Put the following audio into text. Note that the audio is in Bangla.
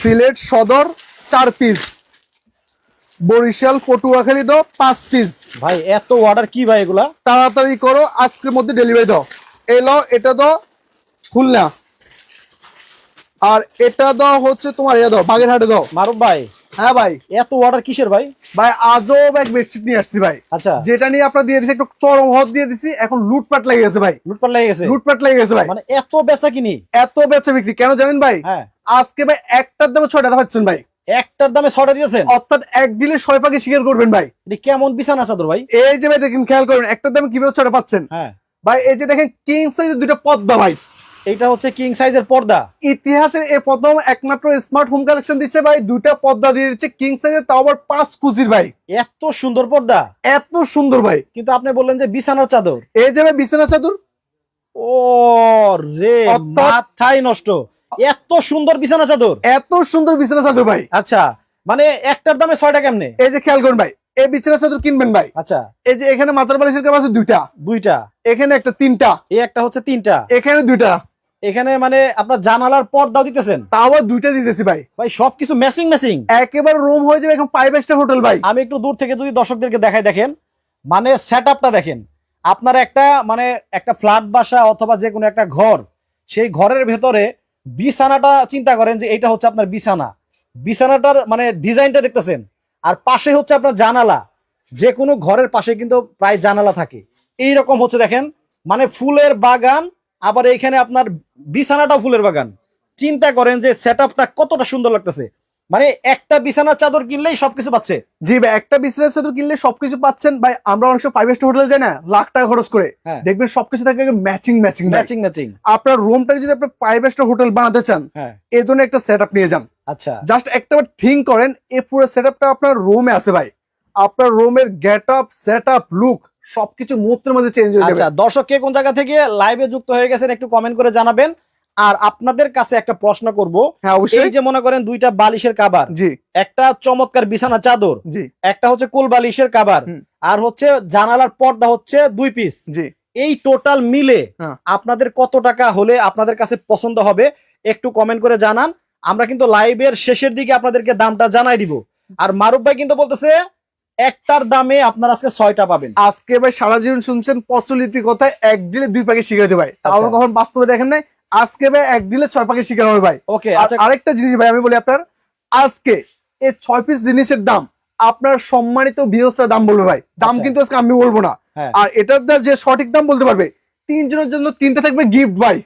সিলেট সদর চার পিস বরিশাল পটুয়াখালী দাও পাঁচ পিস ভাই এত অর্ডার কি ভাই এগুলা? তাড়াতাড়ি করো আজকের মধ্যে ডেলিভারি দাও। এলো এটা দাও খুলনা। আর এটা দাও হচ্ছে তোমার ইয়ে দাও বাগেরহাটে দাও। মারুফ ভাই হ্যাঁ ভাই। এত অর্ডার কিসের ভাই? ভাই আজও এক বেডশিট নিয়ে আসছি ভাই। আচ্ছা। যেটা নিয়ে আপনার দিয়ে দিচ্ছি একটু চরম হদ দিয়ে দিছি এখন লুটপাট লেগে গেছে ভাই। লুটপাট লেগে গেছে? লুটপাট লেগে গেছে ভাই। মানে এত বেচা কিনি? এত বেচা বিক্রি কেন জানেন ভাই? হ্যাঁ। আজকে ভাই একটার দামে ছয় টাকা পাচ্ছেন ভাই। একটার দামে ছটা দিয়েছেন? অর্থাৎ এক দিলে ছয় পাখি শিকার করবেন ভাই। কেমন বিছানা চাদর ভাই? এই যে ভাই দেখেন খেয়াল করবেন একটার দামে কীভাবে ছয়টা পাচ্ছেন? হ্যাঁ। ভাই এই যে দেখেন কিং সাইজের দুইটা পদ্মা ভাই। এটা হচ্ছে কিং সাইজের পর্দা। ইতিহাসের এই প্রথম একমাত্র স্মার্ট হোম কালেকশন দিচ্ছে ভাই দুইটা পর্দা দিয়ে দিচ্ছে কিং সাইজের তাও আবার পাঁচ কুচির ভাই। এত সুন্দর পর্দা। এত সুন্দর ভাই। কিন্তু আপনি বললেন যে বিছানার চাদর। এই যে ভাই বিছানার চাদর। ও রে মাথাই নষ্ট। এত সুন্দর বিছানা চাদর। এত সুন্দর বিছানা চাদর ভাই। আচ্ছা মানে একটার দামে ছয়টা কেমনে? এই যে খেয়াল করুন ভাই এই বিছানা চাদর কিনবেন ভাই। আচ্ছা। এই যে এখানে মাথার বালিশের কাপ আছে দুইটা। দুইটা? এখানে একটা তিনটা। এই একটা হচ্ছে তিনটা। এখানে দুইটা। এখানে মানে আপনার জানালার পর্দা দিতেছেন? তাও দুইটা দিতেছি ভাই। ভাই সবকিছু ম্যাচিং ম্যাচিং একেবারে রুম হয়ে যাবে এখন ফাইভ স্টার হোটেল ভাই। আমি একটু দূর থেকে যদি দর্শকদেরকে দেখাই দেখেন মানে সেট দেখেন। আপনার একটা মানে একটা ফ্ল্যাট বাসা অথবা যে কোনো একটা ঘর সেই ঘরের ভেতরে বিছানাটা চিন্তা করেন যে এটা হচ্ছে আপনার বিছানা। বিছানাটার মানে ডিজাইনটা দেখতেছেন, আর পাশে হচ্ছে আপনার জানালা। যে কোনো ঘরের পাশে কিন্তু প্রায় জানালা থাকে। এই রকম হচ্ছে দেখেন মানে ফুলের বাগান, আবার এইখানে আপনার বিছানাটা ফুলের বাগান। চিন্তা করেন যে সেট কতটা সুন্দর লাগতেছে। মানে একটা বিছানার চাদর কিনলেই সবকিছু পাচ্ছে। জি ভাই একটা বিছানা চাদর কিনলে সবকিছু পাচ্ছেন। ভাই আমরা অনেক সময় ফাইভ স্টার হোটেলে যাই না লাখ টাকা খরচ করে হ্যাঁ। দেখবেন সবকিছু থাকে ম্যাচিং ম্যাচিং ম্যাচিং ম্যাচিং আপনার রুমটাকে যদি আপনি ফাইভ স্টার হোটেল বানাতে চান হ্যাঁ। এই ধরনের একটা সেট আপ নিয়ে যান। আচ্ছা। জাস্ট একটা থিঙ্ক করেন এই পুরো সেট আপটা আপনার রুমে আছে ভাই। আপনার রুমের get up set up look সবকিছু মুহূর্তের মধ্যে চেঞ্জ হয়ে আচ্ছা যাবে দর্শক কে কোন জায়গা থেকে লাইভে যুক্ত হয়ে গেছেন একটু কমেন্ট করে জানাবেন। আর আপনাদের কাছে একটা প্রশ্ন করব। হ্যাঁ এই অবশ্যই যে মনে করেন দুইটা বালিশের কাবার জি। একটা চমৎকার বিছানা চাদর জি। একটা হচ্ছে কোল বালিশের কাবার আর হচ্ছে জানালার পর্দা হচ্ছে দুই পিস। জি। এই টোটাল মিলে হ্যাঁ। আপনাদের কত টাকা হলে আপনাদের কাছে পছন্দ হবে একটু কমেন্ট করে জানান। আমরা কিন্তু লাইভের শেষের দিকে আপনাদেরকে দামটা জানাই দিব। আর মারুফ ভাই কিন্তু বলতেছে একটার দামে আপনারা আজকে ছয়টা পাবেন। আজকে ভাই সারা জীবন শুনছেন প্রচলিত কথায় এক দিলে দুই পাখি শিখাইতে ভাই। আচ্ছা। কখন বাস্তবে দেখেন নাই আজকে ভাই এক দিলে ছয় পাখি শিকার হবে ভাই। ওকে আচ্ছা। আরেকটা জিনিস ভাই আমি বলি আপনার আজকে এই ছয় পিস জিনিসের দাম আপনার সম্মানিত বৃহস্পতি দাম বলবে ভাই। দাম আচ্ছা। কিন্তু আজকে আমি বলব না। হ্যাঁ। আর এটার যে সঠিক দাম বলতে পারবে তিনজনের জন্য তিনটা থাকবে গিফট ভাই।